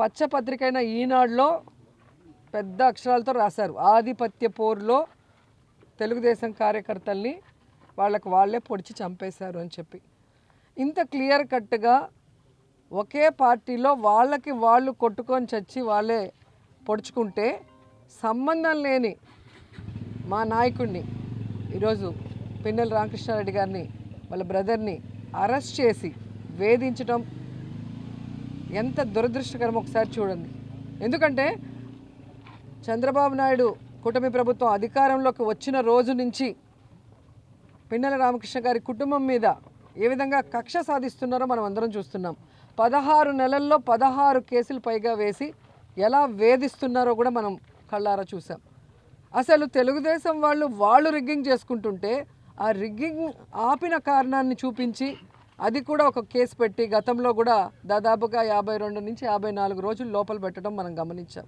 పచ్చపత్రిక అయిన ఈనాడులో పెద్ద అక్షరాలతో రాశారు. ఆధిపత్య పోరులో తెలుగుదేశం కార్యకర్తల్ని వాళ్ళకు వాళ్ళే పొడిచి చంపేశారు అని చెప్పి. ఇంత క్లియర్ కట్గా ఒకే పార్టీలో వాళ్ళకి వాళ్ళు కొట్టుకొని చచ్చి వాళ్ళే పొడుచుకుంటే సంబంధం లేని మా నాయకుడిని ఈరోజు పిన్నెల రామకృష్ణారెడ్డి గారిని వాళ్ళ బ్రదర్ని అరెస్ట్ చేసి వేధించడం ఎంత దురదృష్టకరం ఒకసారి చూడండి. ఎందుకంటే చంద్రబాబు నాయుడు కూటమి ప్రభుత్వం అధికారంలోకి వచ్చిన రోజు నుంచి పిన్నెల రామకృష్ణ గారి కుటుంబం మీద ఏ విధంగా కక్ష సాధిస్తున్నారో మనం అందరం చూస్తున్నాం. పదహారు నెలల్లో పదహారు కేసులు పైగా వేసి ఎలా వేధిస్తున్నారో కూడా మనం కళ్ళారా చూసాం అసలు తెలుగుదేశం వాళ్ళు వాళ్ళు రిగ్గింగ్ చేసుకుంటుంటే ఆ రిగ్గింగ్ ఆపిన కారణాన్ని చూపించి అది కూడా ఒక కేసు పెట్టి గతంలో కూడా దాదాపుగా యాభై రెండు నుంచి యాభై నాలుగు రోజులు లోపల పెట్టడం మనం గమనించాం.